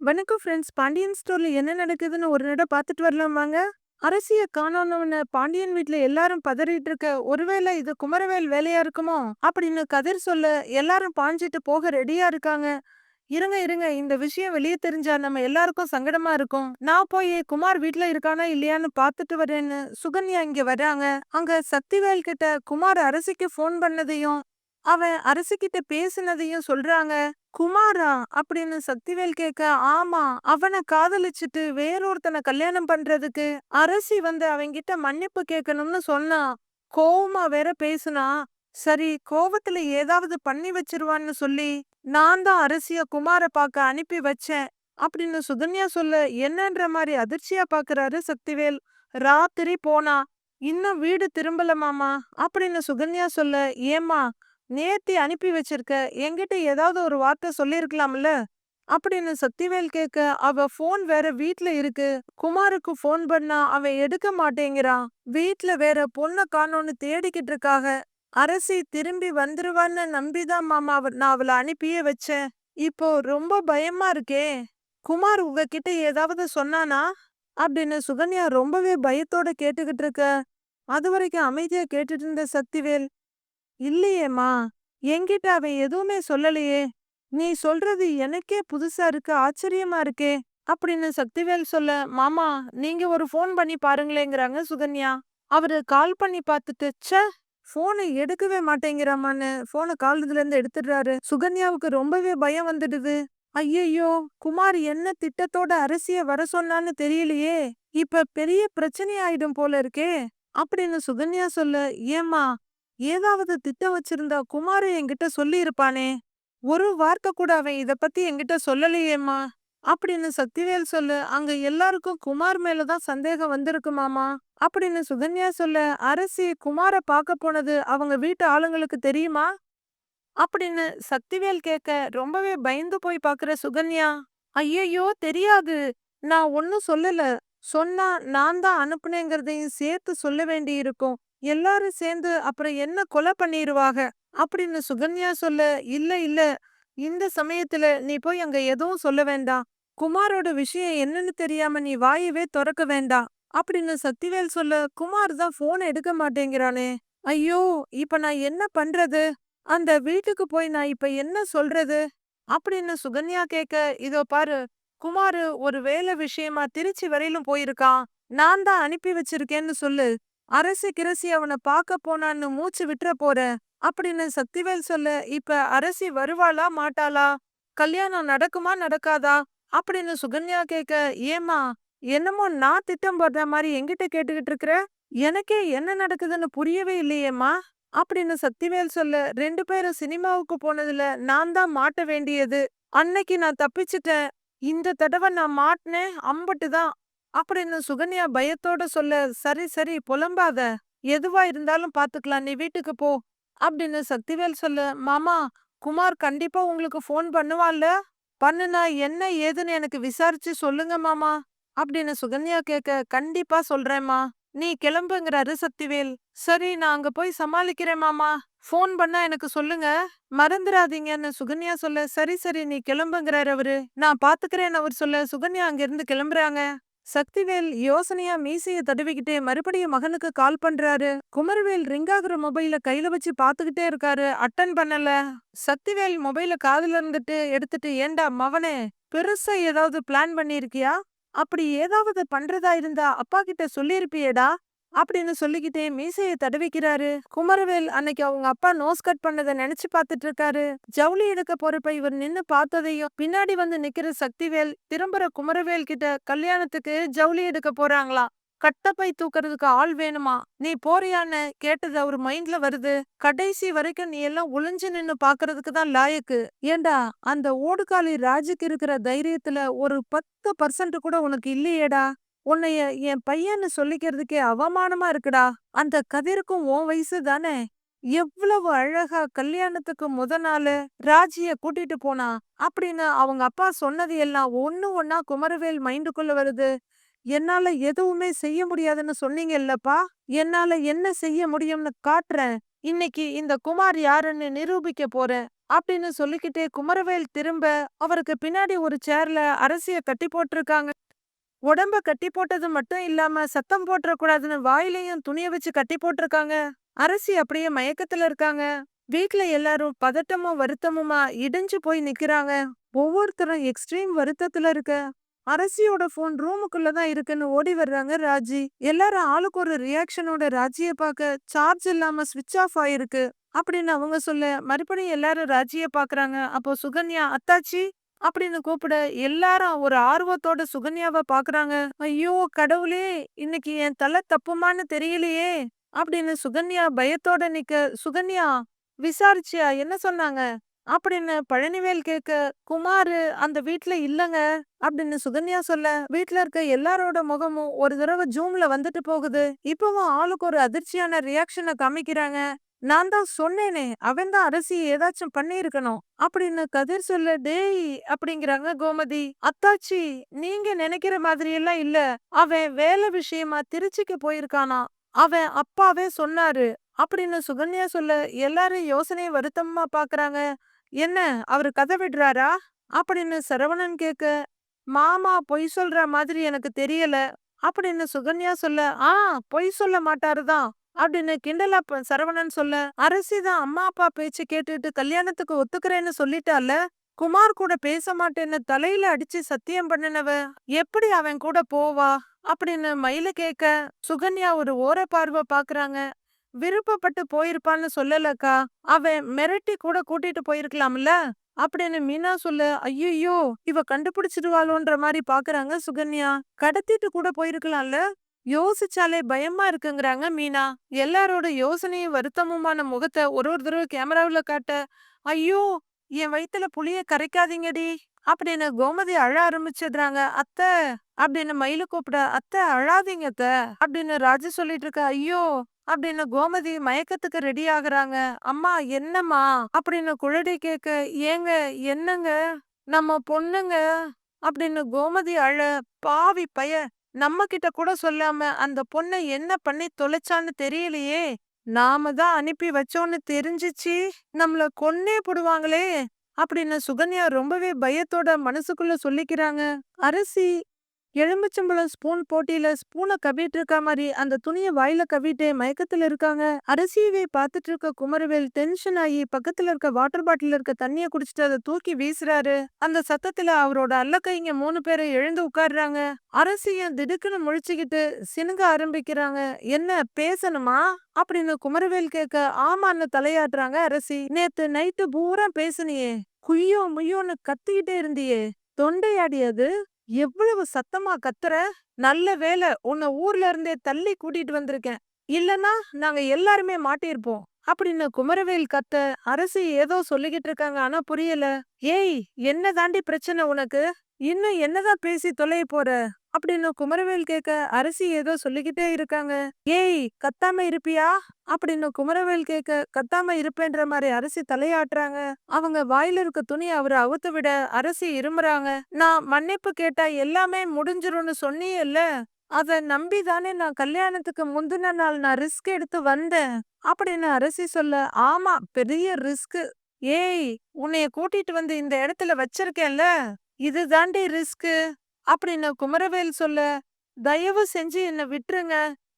வணக்கம் ஃப்ரெண்ட்ஸ் பாண்டியன் ஸ்டோர்ல என்ன நடக்குதுன்னு ஒரு நட பார்த்துட்டு வரலாமாங்க? அரசிய காணோன்னு பாண்டியன் வீட்டுல எல்லாரும் பதறிட்டு இருக்க ஒருவேளை இது குமரவேல் வேலையா இருக்குமோ? அப்படின்னு கதிர் சொல்ல எல்லாரும் பாஞ்சிட்டு போக ரெடியா இருக்காங்க. இருங்க இருங்க. இந்த விஷயம் வெளியே தெரிஞ்சா நம்ம எல்லாருக்கும் சங்கடமா இருக்கும். நான் போய் குமார் வீட்ல இருக்கானா இல்லையான்னு பார்த்துட்டு வரேன்னு சுகன்யா இங்க வராங்க. அங்க சக்திவேல் கிட்ட குமார் அரசிக்கு ஃபோன் பண்ணதையும் அவன் கிட்ட பேசினதையும் சொல்றாங்க. குமாரா அப்படின்னு சக்திவேல் கேட்க ஆமா அவனை காதலிச்சுட்டு வேறொருத்தனை கல்யாணம் பண்றதுக்கு அரசி வந்து அவன்கிட்ட மன்னிப்பு கேட்கணும்னு சொன்னா கோவமா வேற பேசுனா சரி கோவத்துல ஏதாவது பண்ணி வச்சிருவான்னு சொல்லி நான் தான் அரசிய குமார பார்க்க அனுப்பி வச்சேன் அப்படின்னு சுகன்யா சொல்ல என்னன்ற மாதிரி அதிர்ச்சியா பாக்குறாரு சக்திவேல். ராத்திரி போனா இன்னும் வீடு திரும்பல மாமா அப்படின்னு சுகன்யா சொல்ல ஏமா நேத்தி அனுப்பி வச்சிருக்க என்கிட்ட ஏதாவது ஒரு வார்த்தை சொல்லிருக்கலாம்ல அப்படின்னு சக்திவேல் கேட்க அவ போன் வேற வீட்ல இருக்கு. குமாருக்கு போன் பண்ணா அவன் எடுக்க மாட்டேங்கிறான். வீட்ல வேற பொண்ண காணோன்னு தேடிக்கிட்டு இருக்காக. அரசி திரும்பி வந்துருவான்னு நம்பிதான் மாமா அவ நான் அவளை அனுப்பியே வச்சேன். இப்போ ரொம்ப பயமா இருக்கே. குமார் உங்ககிட்ட ஏதாவது சொன்னானா? அப்படின்னு சுகன்யா ரொம்பவே பயத்தோட கேட்டுக்கிட்டு இருக்க. அது வரைக்கும் அமைதியா கேட்டுட்டு இருந்த சக்திவேல் இல்லையேம்மா என்கிட்ட அவன் எதுவுமே சொல்லலையே. நீ சொல்றது எனக்கே புதுசா இருக்கு ஆச்சரியமா இருக்கே அப்படின்னு சக்திவேல் சொல்ல மாமா நீங்க ஒரு ஃபோன் பண்ணி பாருங்களேங்கிறாங்க சுகன்யா. அவரு கால் பண்ணி பார்த்துட்டு ச போனை எடுக்கவே மாட்டேங்கிறாமான்னு போனை காலத்துல இருந்து எடுத்துடுறாரு. சுகன்யாவுக்கு ரொம்பவே பயம் வந்துடுது. ஐயையோ குமார் என்ன திட்டத்தோட அரசிய வர சொன்னான்னு தெரியலையே. இப்ப பெரிய பிரச்சனை ஆயிடும் போல இருக்கே அப்படின்னு சுகன்யா சொல்ல ஏம்மா ஏதாவது திட்டம் வச்சிருந்தா குமாரு என்கிட்ட சொல்லியிருப்பானே. ஒரு வார்த்தை கூட அவன் இத பத்தி என்கிட்ட சொல்லலையேம்மா. அப்படின்னு சக்திவேல் சொல்லு அங்க எல்லாருக்கும் குமார் மேலதான் சந்தேகம் வந்திருக்குமாமா அப்படின்னு சுகன்யா சொல்ல அரசி குமார பார்க்க போனது அவங்க வீட்டு ஆளுங்களுக்கு தெரியுமா? அப்படின்னு சக்திவேல் கேட்க ரொம்பவே பயந்து போய் பாக்குற சுகன்யா ஐயையோ தெரியாது. நான் ஒன்னும் சொல்லல. சொன்னா நான் தான் அனுப்புனேங்கிறதையும் சேர்த்து சொல்ல வேண்டி இருக்கும் எல்லாரும் சேர்ந்து அப்புறம் என்ன கொலை பண்ணிருவாக அப்படின்னு சுகன்யா சொல்ல இல்ல இல்ல இந்த சமயத்துல நீ போய் அங்க எதுவும் சொல்ல வேண்டாம். குமாரோட விஷயம் என்னன்னு தெரியாம நீ வாயவே திறக்க வேண்டாம். அப்படின்னு சக்திவேல் சொல்ல குமார் தான் போன் எடுக்க மாட்டேங்கிறானே. ஐயோ இப்ப நான் என்ன பண்றது? அந்த வீட்டுக்கு போய் நான் இப்ப என்ன சொல்றது? அப்படின்னு சுகன்யா கேட்க இதோ பாரு குமாரு ஒரு வேலை விஷயமா திருச்சி வரையிலும் போயிருக்கான். நான் தான் அனுப்பி வச்சிருக்கேன்னு சொல்லு. அரசி கிரசி அவனை பார்க்க போனான்னு மூச்சு விட்டுற போற அப்படின்னு சக்திவேல் சொல்ல இப்ப அரசி வருவாளா மாட்டாளா? கல்யாணம் நடக்குமா நடக்காதா? அப்படின்னு சுகன்யா கேட்க ஏமா என்னமோ நான் திட்டம் போடுற மாதிரி எங்கிட்ட கேட்டுக்கிட்டு இருக்கிற? எனக்கே என்ன நடக்குதுன்னு புரியவே இல்லையேம்மா அப்படின்னு சக்திவேல் சொல்ல ரெண்டு பேரும் சினிமாவுக்கு போனதுல நான் தான் மாட்ட வேண்டியது. அன்னைக்கு நான் தப்பிச்சிட்டேன். இந்த தடவை நான் மாட்டினேன் அம்பட்டு தான் அப்படின்னு சுகன்யா பயத்தோட சொல்ல சரி சரி புலம்பாத. எதுவா இருந்தாலும் பாத்துக்கலாம். நீ வீட்டுக்கு போ. அப்படின்னு சக்திவேல் சொல்ல மாமா குமார் கண்டிப்பா உங்களுக்கு ஃபோன் பண்ணுவான்ல. பண்ணுனா என்ன ஏதுன்னு எனக்கு விசாரிச்சு சொல்லுங்க மாமா. அப்படின்னு சுகன்யா கேட்க கண்டிப்பா சொல்றேம்மா நீ கிளம்புங்கிறாரு சக்திவேல். சரி நான் அங்க போய் சமாளிக்கிறேன் மாமா. ஃபோன் பண்ணா எனக்கு சொல்லுங்க. மறந்துடாதீங்கன்னு சுகன்யா சொல்ல சரி சரி நீ கிளம்புங்கிறாரு அவரு. நான் பாத்துக்கிறேன்னு அவர் சொல்ல சுகன்யா அங்க இருந்து கிளம்புறாங்க. சக்திவேல் யோசனையா மீசைய தடவிக்கிட்டே மறுபடியும் மகனுக்கு கால் பண்றாரு. குமரவேல் ரிங்காகிற மொபைல கையில வச்சு பாத்துக்கிட்டே இருக்காரு. அட்டன் பண்ணல. சக்திவேல் மொபைல காதுல இருந்துட்டு எடுத்துட்டு ஏண்டா மவனே பெருசா ஏதாவது பிளான் பண்ணிருக்கியா அப்படி ஏதாவது பண்றதா இருந்தா அப்பா கிட்ட சொல்லிருப்பியேடா அப்படின்னு சொல்லிக்கிட்டே மீசையை தடவிக்கிறாரு. குமரவேல் அன்னைக்கு அவங்க அப்பா நோஸ் கட் பண்ணதை நினைச்சு பாத்துட்டு இருக்காரு ஜவுளி எடுக்க போறப்ப இவர் நின்னு பார்த்ததையும் பின்னாடி வந்து நிக்கிற சக்திவேல் திரும்புற குமரவேல் கிட்ட கல்யாணத்துக்கு ஜவுளி எடுக்க போறாங்களாம் கட்டப்பை தூக்குறதுக்கு ஆள் வேணுமா? நீ போறியான்னு கேட்டது அவர் மைண்ட்ல வருது. கடைசி வரைக்கும் நீ எல்லாம் ஒளிஞ்சு நின்னு பாக்குறதுக்கு தான் லாயக்கு. ஏண்டா அந்த ஓடுகாலி ராஜுக்கு இருக்கிற தைரியத்துல ஒரு பத்து பர்சன்ட் கூட உனக்கு இல்லையேடா? உன்னைய என் பையன்னு சொல்லிக்கிறதுக்கே அவமானமா இருக்குடா. அந்த கதிருக்கும் உன் வயசு தானே. எவ்வளவு அழகா கல்யாணத்துக்கு முத நாள் ராஜிய கூட்டிட்டு போனா. அப்படின்னு அவங்க அப்பா சொன்னது எல்லாம் ஒண்ணு ஒன்னா குமரவேல் மைண்டுக்குள்ள வருது. என்னால எதுவுமே செய்ய முடியாதுன்னு சொன்னீங்கல்லப்பா. என்னால என்ன செய்ய முடியும்னு காட்டுறேன். இன்னைக்கு இந்த குமார் யாருன்னு நிரூபிக்க போறேன். அப்படின்னு சொல்லிக்கிட்டே குமரவேல் திரும்ப அவருக்கு பின்னாடி ஒரு சேர்ல அரசிய கட்டி போட்டிருக்காங்க. உடம்ப கட்டி போட்டது மட்டும் இல்லாம சத்தம் போட்டுறக்கூடாதுன்னு வாயிலையும் துணிய வச்சு கட்டி போட்டிருக்காங்க. அரசி அப்படியே மயக்கத்துல இருக்காங்க. வீட்ல எல்லாரும் பதட்டமும் வருத்தமுமா இடிஞ்சு போய் நிக்கிறாங்க. ஒவ்வொருத்தரும் எக்ஸ்ட்ரீம் வருத்தத்துல இருக்க. அரசியோட போன் ரூமுக்குள்ள தான் இருக்குன்னு ஓடி வர்றாங்க ராஜி. எல்லாரும் ஆளுக்கு ஒரு ரியாக்ஷனோட ராஜிய பார்க்க சார்ஜ் இல்லாம சுவிட்ச் ஆஃப் ஆயிருக்கு. அப்படின்னு அவங்க சொல்ல மறுபடியும் எல்லாரும் ராஜிய பாக்குறாங்க அப்போ சுகன்யா அத்தாச்சி அப்படின்னு கூப்பிட எல்லாரும் ஒரு ஆர்வத்தோட சுகன்யாவை பாக்குறாங்க. ஐயோ கடவுளே இன்னைக்கு என் தலை தப்புமான்னு தெரியலையே அப்படின்னு சுகன்யா பயத்தோட நிக்க சுகன்யா விசாரிச்சியா? என்ன சொன்னாங்க? அப்படின்னு பழனிவேல் கேட்க குமாரு அந்த வீட்டுல இல்லங்க அப்படின்னு சுகன்யா சொல்ல வீட்ல இருக்க எல்லாரோட முகமும் ஒரு தடவை ஜூம்ல வந்துட்டு போகுது. இப்பவும் ஆளுக்கு ஒரு அதிர்ச்சியான ரியாக்ஷனை காமிக்கிறாங்க. நான் தான் சொன்னேனே அவன் தான் அரசி ஏதாச்சும் பண்ணியிருக்கணும். அப்படின்னு கதிர் சொல்ல டேய் அப்படிங்கிறாங்க கோமதி. அத்தாச்சி நீங்க நினைக்கிற மாதிரி எல்லாம் இல்ல. அவன் வேலை விஷயமா திருச்சிக்கு போயிருக்கானா? அவன் அப்பாவே சொன்னாரு. அப்படின்னு சுகன்யா சொல்ல எல்லாரும் யோசனையை வருத்தமா பாக்குறாங்க. என்ன அவரு கதை விடுறாரா? அப்படின்னு சரவணன் கேட்க மாமா பொய் சொல்ற மாதிரி எனக்கு தெரியல. அப்படின்னு சுகன்யா சொல்ல ஆ பொய் சொல்ல மாட்டாருதான் அப்படின்னு கிண்டலா சரவணன் சொல்ல அரசி தான் அம்மா அப்பா பேச்சு கேட்டுட்டு கல்யாணத்துக்கு ஒத்துக்கிறேன்னு சொல்லிட்டால குமார் கூட பேச மாட்டேன்னு தலையில அடிச்சு சத்தியம் பண்ணினவ எப்படி அவன் கூட போவா? அப்படின்னு மயில கேட்க சுகன்யா ஒரு ஓர பார்வை பாக்குறாங்க. விருப்பப்பட்டு போயிருப்பான்னு சொல்லலக்கா. அவன் மிரட்டி கூட கூட்டிட்டு போயிருக்கலாம்ல? அப்படின்னு மீனா சொல்ல ஐயோ இவ கண்டுபிடிச்சிடுவாளோன்ற மாதிரி பாக்குறாங்க சுகன்யா. கடத்திட்டு கூட போயிருக்கலாம்ல? யோசிச்சாலே பயமா இருக்குங்கிறாங்க மீனா. எல்லாரோட யோசனையும் வருத்தமுமான முகத்தை ஒரு ஒரு தடவை கேமராவில் காட்ட ஐயோ! என் வயித்துல புளிய கரைக்காதீங்கடி அப்படின்னு கோமதி அழ ஆரம்பிச்சிடுறாங்க. அத்தை! அப்படின்னு மயில கூப்பிட அத்தை அழாதீங்க அத்தை அப்படின்னு ராஜு சொல்லிட்டு இருக்க ஐயோ! அப்படின்னு கோமதி மயக்கத்துக்கு ரெடி ஆகுறாங்க. அம்மா என்னம்மா? அப்படின்னு குழடி கேட்க ஏங்க என்னங்க? நம்ம பொண்ணுங்க? அப்படின்னு கோமதி அழ பாவி பய நம்ம கிட்ட கூட சொல்லாம அந்த பொண்ணை என்ன பண்ணி தொலைச்சான்னு தெரியலையே. நாம தான் அனுப்பி வச்சோன்னு தெரிஞ்சிச்சு. நம்மள கொன்னே போடுவாங்களே. அப்படின்னு சுகன்யா ரொம்பவே பயத்தோட மனசுக்குள்ள சொல்லிக்கிறாங்க. அரசி எலுமிச்சம்பழம் ஸ்பூன் போட்டியில ஸ்பூனை கவிட்டு இருக்க மாதிரி அந்த துணியை வாயில கவிட்டு மயக்கத்துல இருக்காங்க. அரசியவே பார்த்துட்டு இருக்க குமரவேல் டென்ஷன் ஆகி பக்கத்துல இருக்க வாட்டர் பாட்டில் இருக்க தண்ணிய குடிச்சிட்டு அதை தூக்கி வீசுறாரு. அந்த சத்தத்துல அவரோட அல்லக்கைங்க மூணு பேரை எழுந்து உட்காடுறாங்க அரசிய திடுக்குன்னு முழிச்சுக்கிட்டு சினுங்க ஆரம்பிக்கிறாங்க. என்ன பேசணுமா? அப்படின்னு குமரவேல் கேட்க ஆமான்னு தலையாடுறாங்க அரசி. நேத்து நைட்டு பூரா பேசுனியே. குய்யோ முய்யோன்னு கத்திக்கிட்டே இருந்தியே. தொண்டையாடி அது? எவ்வளவு சத்தமா கத்துற? நல்ல வேலை உன்னை ஊர்ல இருந்தே தள்ளி கூட்டிட்டு வந்திருக்கேன். இல்லனா நாங்க எல்லாருமே மாட்டியிருப்போம். அப்படின்னு குமரவேல் கத்த அரசி ஏதோ சொல்லிக்கிட்டு இருக்காங்க. ஆனா புரியல. ஏய் என்ன தாண்டி பிரச்சனை உனக்கு? இன்னும் என்னதான் பேசி தொலைய போற? அப்படின்னு குமரவேல் கேட்க அரசி ஏதோ சொல்லிக்கிட்டே இருக்காங்க. ஏய் கத்தாம இருப்பியா? அப்படின்னு குமரவேல் கேட்க கத்தாம இருப்பேன்ற மாதிரி அரசி தலையாட்டுறாங்க. அவங்க வாயில இருக்க துணி அவரை அவுத்து விட அரசி இருமுறாங்க நான் மன்னிப்பு கேட்டா எல்லாமே முடிஞ்சிரும்னு சொன்னியல்ல. அத நம்பி தானே நான் கல்யாணத்துக்கு முந்தின நாள் நான் ரிஸ்க் எடுத்து வந்தேன். அப்படின்னு அரசி சொல்ல ஆமா பெரிய ரிஸ்க். ஏய் உன்னைய கூட்டிட்டு வந்து இந்த இடத்துல வச்சிருக்கேன்ல. இது தாண்டி ரிஸ்க் அப்படின்னு குமரவேல் சொல்ல தயவு செஞ்சு என்ன விட்டுருங்க.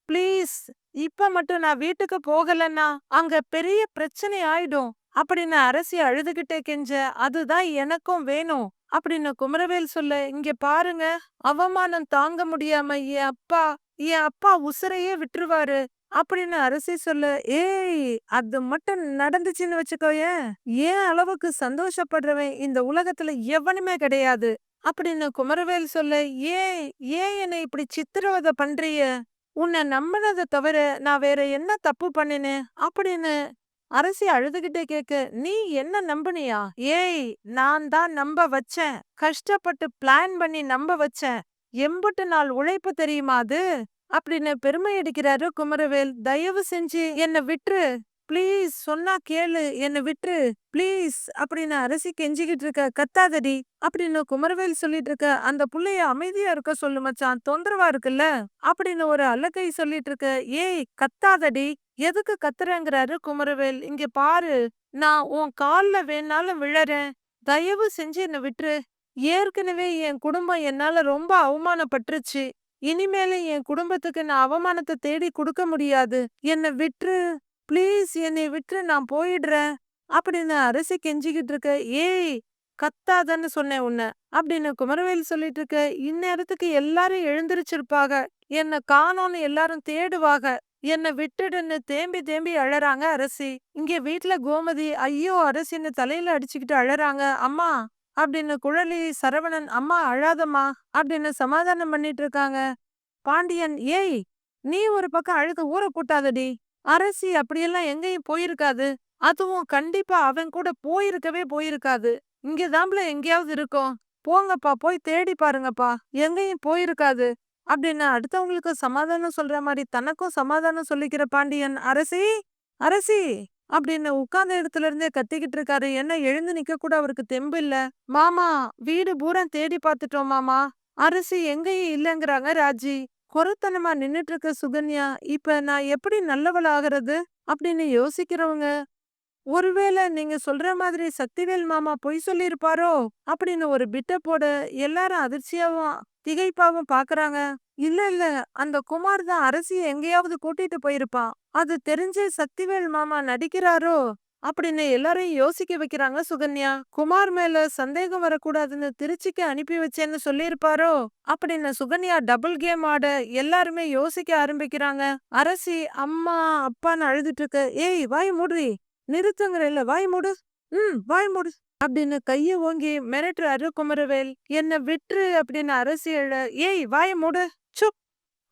ப்ளீஸ். இப்ப மட்டும் நான் வீட்டுக்கு போகலன்னா அங்க பெரிய பிரச்சனை ஆயிடும். அப்படின்னு அரசி அழுதுகிட்டே கெஞ்ச அதுதான் எனக்கும் வேணும். அப்படின்னு குமரவேல் சொல்ல இங்க பாருங்க. அவமானம் தாங்க முடியாம என் அப்பா என் அப்பா உசுரையே விட்டுருவாரு. அப்படின்னு அரசி சொல்ல ஏய் அது மட்டும் நடந்துச்சுன்னு வச்சுக்கோயேன். ஏன் அளவுக்கு சந்தோஷப்படுறவன் இந்த உலகத்துல எவனுமே கிடையாது. அப்படின்னு குமரவேல் சொல்ல ஏன் ஏன் என்னை இப்படி சித்திரவதை பண்றிய உன்னை நம்பினதை தவிர நான் வேற என்ன தப்பு பண்ணினேன்? அப்படின்னு அரசி அழுதுகிட்டே கேக்கு நீ என்ன நம்புனியா? ஏய் நான் தான் நம்ப வச்சேன். கஷ்டப்பட்டு பிளான் பண்ணி நம்ப வச்சேன். எம்புட்டு நாள் உழைப்பு தெரியுமா அது? அப்படின்னு பெருமை அடிக்கிறாரு குமரவேல். தயவு செஞ்சு என்னை விட்டுரு. ப்ளீஸ் சொன்னா கேளு என்ன விட்டுரு. ப்ளீஸ் அப்படின்னு அரசி கெஞ்சிக்கிட்டு இருக்க கத்தாதடி அப்படின்னு குமரவேல் சொல்லிட்டு இருக்க அந்த புள்ளைய அமைதியா இருக்க சொல்லு மச்சான். தொந்தரவா இருக்குல்ல? அப்படின்னு ஒரு அல்லக்கை சொல்லிட்டு இருக்க ஏய் கத்தாதடி. எதுக்கு கத்துறேங்கிறாரு குமரவேல். இங்க பாரு. நான் உன் கால்ல வேணாலும் விழறேன். தயவு செஞ்சு என்ன விட்டுரு. ஏற்கனவே என் குடும்பம் என்னால ரொம்ப அவமானப்பட்டுருச்சு. இனிமேல என் குடும்பத்துக்கு நான் அவமானத்தை தேடி கொடுக்க முடியாது. என்னை விட்டுரு. ப்ளீஸ் என்னை விட்டுரு நான் போயிடுறேன். அப்படின்னு அரசி கெஞ்சிக்கிட்டு இருக்க. ஏய் கத்தாதன்னு சொன்னேன் உன்னை அப்படின்னு குமரவேல் சொல்லிட்டு இருக்க. இந்நேரத்துக்கு எல்லாரும் எழுந்திருச்சிருப்பாங்க. என்ன காணோன்னு எல்லாரும் தேடுவாக என்ன விட்டுடுன்னு தேம்பி தேம்பி அழறாங்க அரசி. இங்க வீட்ல கோமதி ஐயோ அரசின்னு தலையில அடிச்சுக்கிட்டு அழறாங்க. அம்மா அப்படின்னு குழலி சரவணன் அம்மா அழாதம்மா அப்படின்னு சமாதானம் பண்ணிட்டு இருக்காங்க. பாண்டியன் ஏய் நீ ஒரு பக்கம் அழுக ஊற கூட்டாதடி அரசி அப்படியெல்லாம் எங்கேயும் போயிருக்காது. அதுவும் கண்டிப்பா அவன் கூட போயிருக்கவே போயிருக்காது. இங்கதான்ல எங்கேயாவது இருக்கும். போங்கப்பா போய் தேடி பாருங்கப்பா. எங்கேயும் போயிருக்காது. அப்படின்னு அடுத்தவங்களுக்கு சமாதானம் சொல்ற மாதிரி தனக்கும் சமாதானம் சொல்லிக்கிற பாண்டியன் அரசி அரசி அப்படின்னு உட்கார்ந்த இடத்துல இருந்தே கத்திக்கிட்டு இருக்காரு. என்ன எழுந்து நிக்க கூட அவருக்கு தெம்பு இல்ல. மாமா வீடு பூரா தேடி பார்த்துட்டோம் மாமா. அரசி எங்கேயும் இல்லங்கறாங்க ராஜி. கொரத்தனமா நின்னுட்டு இருக்க சுகன்யா இப்ப நான் எப்படி நல்லவள் ஆகிறது? அப்படின்னு யோசிக்கிறவங்க ஒருவேளை நீங்க சொல்ற மாதிரி சக்திவேல் மாமா பொய் சொல்லியிருப்பாரோ? அப்படின்னு ஒரு பிட்ட போட எல்லாரும் அதிர்ச்சியாவும் திகைப்பாவும் பாக்குறாங்க. இல்ல இல்ல அந்த குமார் தான் அரசிய எங்கேயாவது கூட்டிட்டு போயிருப்பான். அது தெரிஞ்சு சக்திவேல் மாமா நடிக்கிறாரோ? அப்படின்னு எல்லாரையும் யோசிக்க வைக்கிறாங்க. சுகன்யா குமார் மேல சந்தேகம் வரக்கூடாதுன்னு திருச்சிக்கு அனுப்பி வச்சேன்னு சொல்லியிருப்பாரோ? அப்படின்னு சுகன்யா டபுள் கேம் ஆட எல்லாருமே யோசிக்க ஆரம்பிக்கிறாங்க. அரசி அம்மா அப்பான்னு அழுதுட்டு இருக்க. ஏய் வாய் மூடுறி நிறுத்துங்கிற இல்ல வாய் மூடு. ம் வாய் மூடு. அப்படின்னு கைய ஓங்கி மிரட்டுறாரு குமரவேல். என்ன விட்டுரு அப்படின்னு அரசி எழ ஏய் வாய மூடு.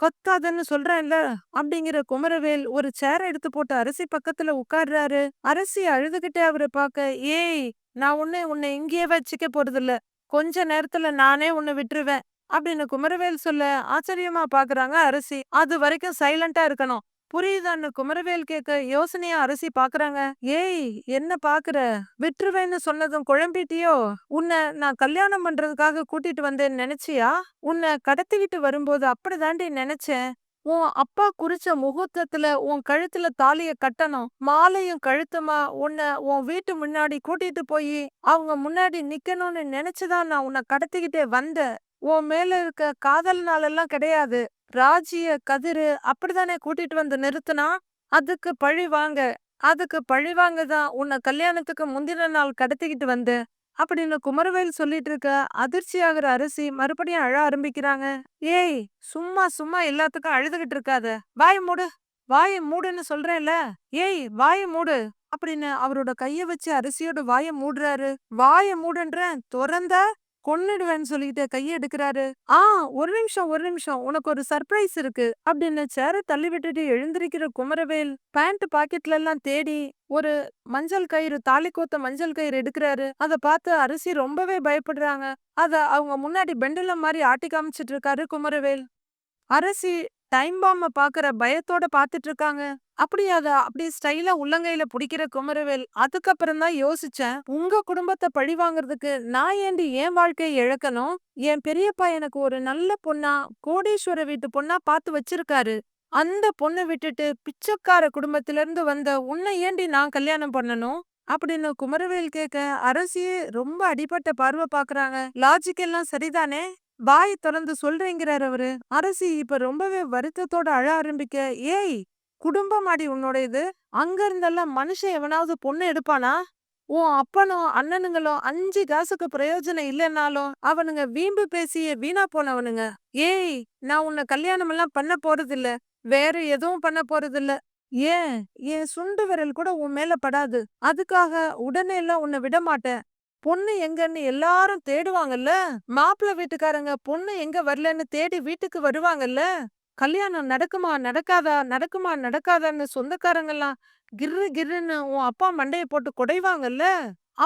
கத்தாதன்னு சொல்றேன்ல? அப்படிங்கிற குமரவேல் ஒரு சேர எடுத்து போட்டு அரசி பக்கத்துல உட்கார்றாரு. அரசி அழுதுகிட்டே அவரை பார்க்க ஏய் நான் உன்னை உன்னை இங்கேயே வச்சுக்க போறதில்ல. கொஞ்ச நேரத்துல நானே உன்னை விட்டுருவேன். அப்படின்னு குமரவேல் சொல்ல ஆச்சரியமா பாக்குறாங்க அரசி. அது வரைக்கும் சைலண்டா இருக்கணும். புரியுதான்னு குமரவேல் கேட்க யோசனையா அரசி பாக்குறாங்க. ஏய் என்ன பாக்குற? விட்டுருவேன்னு சொன்னதும் குழம்பிட்டியோ? உன்னை நான் கல்யாணம் பண்றதுக்காக கூட்டிட்டு வந்தேன்னு நினைச்சியா? உன்னை கடத்திக்கிட்டு வரும்போது அப்படிதாண்டி நினைச்சேன். உன் அப்பா குறிச்ச முகூர்த்தத்துல உன் கழுத்துல தாலிய கட்டணும். மாலையும் கழுத்துமா உன்னை உன் வீட்டு முன்னாடி கூட்டிட்டு போய் அவங்க முன்னாடி நிக்கணும்னு நினைச்சுதான் நான் உன்னை கடத்திக்கிட்டே வந்தேன். உன் மேல இருக்க காதல்னாலெல்லாம் கிடையாது. ராஜிய கதிரு அப்படிதானே கூட்டிட்டு வந்து நிறுத்தினா? அதுக்கு பழி வாங்க. அதுக்கு பழி வாங்க தான் உன்னை கல்யாணத்துக்கு முந்தின நாள் கடத்திக்கிட்டு வந்து. அப்படின்னு குமரவேல் சொல்லிட்டு இருக்க அதிர்ச்சி ஆகுற அரிசி மறுபடியும் அழ ஆரம்பிக்கிறாங்க. ஏய் சும்மா சும்மா எல்லாத்துக்கும் அழுதுகிட்டு இருக்காத. வாய் மூடு. வாய மூடுன்னு சொல்றேன்ல. ஏய் வாய மூடு. அப்படின்னு அவரோட கைய வச்சு அரிசியோட வாய மூடுறாரு. வாய மூடுன்றேன். திறந்த கொன்னுடுவேன்னு சொல்லிட்டு கையை எடுக்கிறாரு. ஆ ஒரு நிமிஷம் ஒரு நிமிஷம். உனக்கு ஒரு சர்ப்ரைஸ் இருக்கு. அப்படின்னு சேர தள்ளி விட்டுட்டு எழுந்திருக்கிற குமரவேல் பேண்ட் பாக்கெட்ல எல்லாம் தேடி ஒரு மஞ்சள் கயிறு தாலி கோத்த மஞ்சள் கயிறு எடுக்கிறாரு. அத பார்த்து அரிசி ரொம்பவே பயப்படுறாங்க. அத அவங்க முன்னாடி பெண்டலம் மாதிரி ஆட்டி காமிச்சிட்டு இருக்காரு குமரவேல். அரசி டைம் பாம்ப பாக்குற பயத்தோட பாத்துட்டு இருக்காங்க அப்படி அத அப்படியே ஸ்டைலா உள்ளங்கையில புடிக்கிற குமரவேல் அதுக்கப்புறம் தான் யோசிச்சேன் உங்க குடும்பத்தை பழி வாங்குறதுக்கு நான் ஏண்டி என் வாழ்க்கையை இழக்கணும்? என் பெரியப்பா எனக்கு ஒரு நல்ல பொண்ணா கோடீஸ்வர வீட்டு பொண்ணா பார்த்து வச்சிருக்காரு. அந்த பொண்ணை விட்டுட்டு பிச்சைக்கார குடும்பத்தில இருந்து வந்த உன்னை ஏண்டி நான் கல்யாணம் பண்ணணும்? அப்படின்னு குமரவேல் கேட்க அரசியே ரொம்ப அடிபட்ட பார்வை பாக்குறாங்க. லாஜிக் எல்லாம் சரிதானே? வாய் திறந்து சொல்றேங்கிறார் அவரு. அரசி இப்ப ரொம்பவே வருத்தத்தோட அழ ஆரம்பிக்க ஏய் குடும்பம் அடி உன்னோட இது அங்க இருந்தெல்லாம் மனுஷன் எவனாவது பொண்ணு எடுப்பானா? உன் அப்பனோ அண்ணனுங்களோ அஞ்சு காசுக்கு பிரயோஜனம் இல்லைன்னாலும் அவனுங்க வீம்பு பேசிய வீணா போனவனுங்க. ஏய் நான் உன்னை கல்யாணம் எல்லாம் பண்ண போறதில்ல. வேற எதுவும் பண்ண போறதில்ல. ஏன்? என் சுண்டு விரல் கூட உன் மேல படாது. அதுக்காக உடனே எல்லாம் உன்னை விட மாட்டேன் பொண்ணு எங்கன்னு எல்லாரும் தேடுவாங்கல்ல? மாப்பிள்ள வீட்டுக்காரங்க பொண்ணு எங்க வரலன்னு தேடி வீட்டுக்கு வருவாங்கல்ல? கல்யாணம் நடக்குமா நடக்காதா நடக்குமா நடக்காதான்னு சொந்தக்காரங்கெல்லாம் கிர்ரு கிர்ருன்னு உன் அப்பா மண்டைய போட்டு குடைவாங்கல்ல?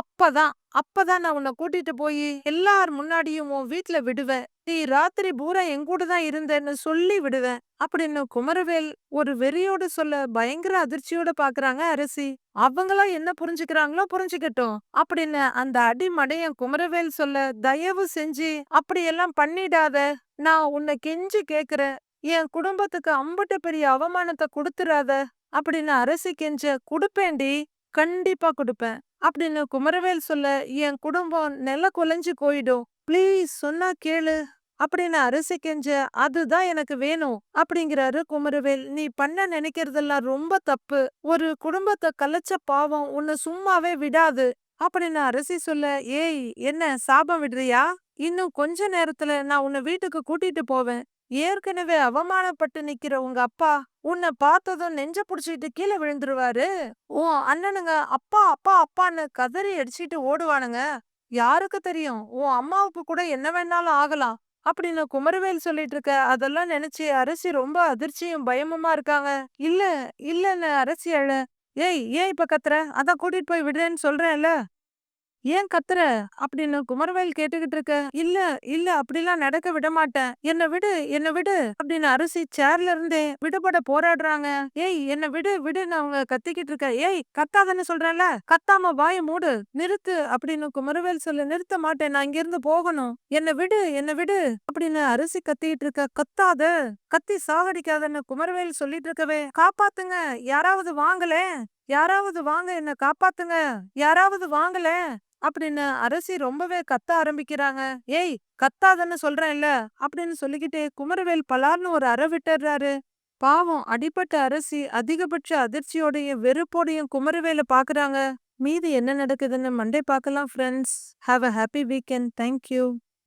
அப்பதான் அப்பதான் நான் உன்னை கூட்டிட்டு போய் எல்லார் முன்னாடியும் உன் வீட்ல விடுவேன். நீ ராத்திரி பூரா எங்கூட தான் இருந்தேன்னு சொல்லி விடுவேன் அப்படின்னு குமரவேல் ஒரு வெறியோட சொல்ல பயங்கர அதிர்ச்சியோட பாக்குறாங்க அரசி. அவங்களா என்ன புரிஞ்சுக்கிறாங்களோ புரிஞ்சுக்கட்டும் அப்படின்னு அந்த அடிமடையன் குமரவேல் சொல்ல தயவு செஞ்சு அப்படியெல்லாம் பண்ணிடாத. நான் உன்னை கெஞ்சி கேக்குறேன் என் குடும்பத்துக்கு அம்பட்ட பெரிய அவமானத்தை கொடுத்துறாத அப்படின்னு அரசி கெஞ்ச கொடுப்பேண்டி கண்டிப்பா கொடுப்பேன். அப்படின்னு குமரவேல் சொல்ல என் குடும்பம் நெல குலைஞ்சு போயிடும். ப்ளீஸ் சொன்னா கேளு. அப்படின்னு அரிசி கெஞ்ச அதுதான் எனக்கு வேணும் அப்படிங்கிறாரு குமரவேல். நீ பண்ண நினைக்கிறதெல்லாம் ரொம்ப தப்பு. ஒரு குடும்பத்தை கலைச்ச பாவம் உன்னை சும்மாவே விடாது அப்படின்னு அரிசி சொல்ல ஏய் என்ன சாபம் விடுறியா? இன்னும் கொஞ்ச நேரத்துல நான் உன்னை வீட்டுக்கு கூட்டிட்டு போவேன். ஏற்கனவே அவமானப்பட்டு நிக்கிற உங்க அப்பா உன்னை பார்த்ததும் நெஞ்ச புடிச்சிட்டு கீழே விழுந்துருவாரு. உன் அண்ணனுங்க அப்பா அப்பா அப்பான்னு கதறி அடிச்சிட்டு ஓடுவானுங்க. யாருக்கு தெரியும்? உன் அம்மாவுக்கு கூட என்ன வேணாலும் ஆகலாம். அப்படின்னு குமரவேல் சொல்லிட்டு இருக்க அதெல்லாம் நினைச்சு அரசி ரொம்ப அதிர்ச்சியும் பயமுமா இருக்காங்க. இல்ல இல்லன்னு அரசி அழ. ஏய் ஏன் இப்ப கத்துற? அதான் கூட்டிட்டு போய் விடுறேன்னு சொல்றேன்ல. ஏன் கத்துற? அப்படின்னு குமரவேல் கேட்டுக்கிட்டு இருக்க இல்ல இல்ல அப்படிலாம் நடக்க விட மாட்டேன். என்ன விடு என்ன விடு அப்படின்னு அரிசி சேர்ல இருந்தே விடுபட போராடுறாங்க. ஏய் என்ன விடு விடுன்னு அவங்க கத்திக்கிட்டு இருக்க ஏய் கத்தாதன்னு சொல்றேன்ல கத்தாம வாய மூடு நிறுத்து அப்படின்னு குமரவேல் சொல்ல நிறுத்த மாட்டேன் நான் இங்க இருந்து போகணும். என்ன விடு என்ன விடு அப்படின்னு அரிசி கத்திக்கிட்டு இருக்க கத்தாத கத்தி சாகடிக்காதன்னு குமரவேல் சொல்லிட்டு இருக்கவே காப்பாத்துங்க யாராவது வாங்கலே யாராவது வாங்க என்ன காப்பாத்துங்க. யாராவது வாங்கல அப்படின்னு அரசி ரொம்பவே கத்த ஆரம்பிக்கிறாங்க. ஏய் கத்தாதன்னு இல்ல அப்படின்னு சொல்லிக்கிட்டே குமரவேல் பலார்னு ஒரு அற விட்டுறாரு. பாவம் அடிபட்ட அரசி அதிகபட்ச அதிர்ச்சியோடையும் வெறுப்போடையும் குமரவேல பாக்குறாங்க. மீது என்ன நடக்குதுன்னு மண்டே பார்க்கலாம் friends have a happy weekend thank you